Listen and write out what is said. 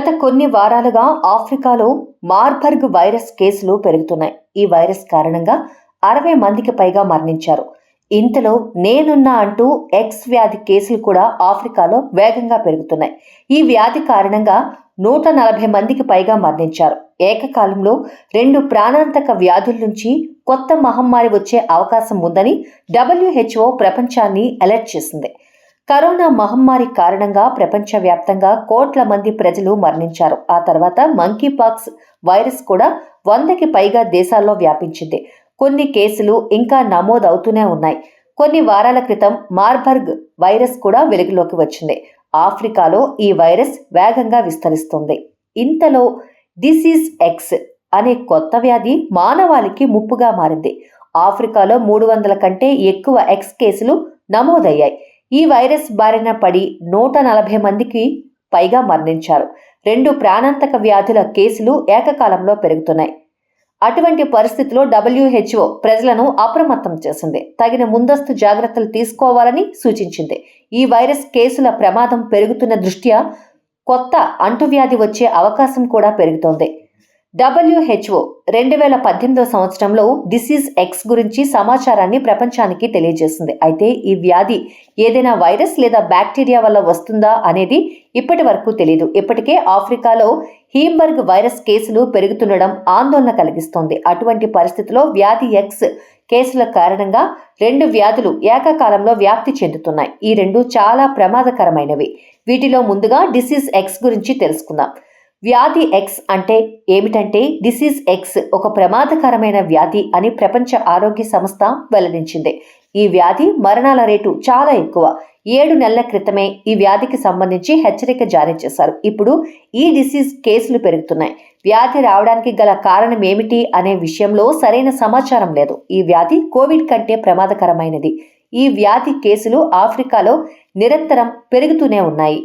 గత కొన్ని వారాలుగా ఆఫ్రికాలో మార్బర్గ్ వైరస్ కేసులు పెరుగుతున్నాయి. ఈ వైరస్ కారణంగా అరవై మందికి పైగా మరణించారు. ఇంతలో నేనున్నా అంటూ ఎక్స్ వ్యాధి కేసులు కూడా ఆఫ్రికాలో వేగంగా పెరుగుతున్నాయి. ఈ వ్యాధి కారణంగా నూట నలభై మందికి పైగా మరణించారు. ఏకకాలంలో రెండు ప్రాణాంతక వ్యాధుల నుంచి కొత్త మహమ్మారి వచ్చే అవకాశం ఉందని డబ్ల్యూహెచ్ఓ ప్రపంచాన్ని అలర్ట్ చేసింది. కరోనా మహమ్మారి కారణంగా ప్రపంచవ్యాప్తంగా కోట్ల మంది ప్రజలు మరణించారు. ఆ తర్వాత మంకీ పాక్స్ వైరస్ కూడా వందకి పైగా దేశాల్లో వ్యాపించింది. కొన్ని కేసులు ఇంకా నమోదవుతూనే ఉన్నాయి. కొన్ని వారాల క్రితం మార్బర్గ్ వైరస్ కూడా వెలుగులోకి వచ్చింది. ఆఫ్రికాలో ఈ వైరస్ వేగంగా విస్తరిస్తుంది. ఇంతలో డిసీజ్ ఎక్స్ అనే కొత్త వ్యాధి మానవాళికి ముప్పుగా మారింది. ఆఫ్రికాలో మూడు వందల కంటే ఎక్కువ ఎక్స్ కేసులు నమోదయ్యాయి. ఈ వైరస్ బారిన పడి నూట నలభై మందికి పైగా మరణించారు. రెండు ప్రాణాంతక వ్యాధుల కేసులు ఏకకాలంలో పెరుగుతున్నాయి. అటువంటి పరిస్థితిలో డబ్ల్యూహెచ్ఓ ప్రజలను అప్రమత్తం చేసింది. తగిన ముందస్తు జాగ్రత్తలు తీసుకోవాలని సూచించింది. ఈ వైరస్ కేసుల ప్రమాదం పెరుగుతున్న దృష్ట్యా కొత్త అంటువ్యాధి వచ్చే అవకాశం కూడా పెరుగుతోంది. డబ్ల్యూహెచ్ఓ రెండు వేల పద్దెనిమిదో సంవత్సరంలో డిసీజ్ ఎక్స్ గురించి సమాచారాన్ని ప్రపంచానికి తెలియజేసింది. అయితే ఈ వ్యాధి ఏదైనా వైరస్ లేదా బ్యాక్టీరియా వల్ల వస్తుందా అనేది ఇప్పటి వరకు తెలియదు ఇప్పటికే ఆఫ్రికాలో హీంబర్గ్ వైరస్ కేసులు పెరుగుతుండడం ఆందోళన కలిగిస్తోంది. అటువంటి పరిస్థితిలో వ్యాధి ఎక్స్ కేసుల కారణంగా రెండు వ్యాధులు ఏకకాలంలో వ్యాప్తి చెందుతున్నాయి. ఈ రెండు చాలా ప్రమాదకరమైనవి. వీటిలో ముందుగా డిసీజ్ ఎక్స్ గురించి తెలుసుకుందాం. వ్యాధి ఎక్స్ అంటే ఏమిటంటే డిసీజ్ ఎక్స్ ఒక ప్రమాదకరమైన వ్యాధి అని ప్రపంచ ఆరోగ్య సంస్థ వెల్లడించింది. ఈ వ్యాధి మరణాల రేటు చాలా ఎక్కువ. ఏడు నెలల క్రితమే ఈ వ్యాధికి సంబంధించి హెచ్చరిక జారీ చేశారు. ఇప్పుడు ఈ డిసీజ్ కేసులు పెరుగుతున్నాయి. వ్యాధి రావడానికి గల కారణం ఏమిటి అనే విషయంలో సరైన సమాచారం లేదు. ఈ వ్యాధి కోవిడ్ కంటే ప్రమాదకరమైనది. ఈ వ్యాధి కేసులు ఆఫ్రికాలో నిరంతరం పెరుగుతూనే ఉన్నాయి.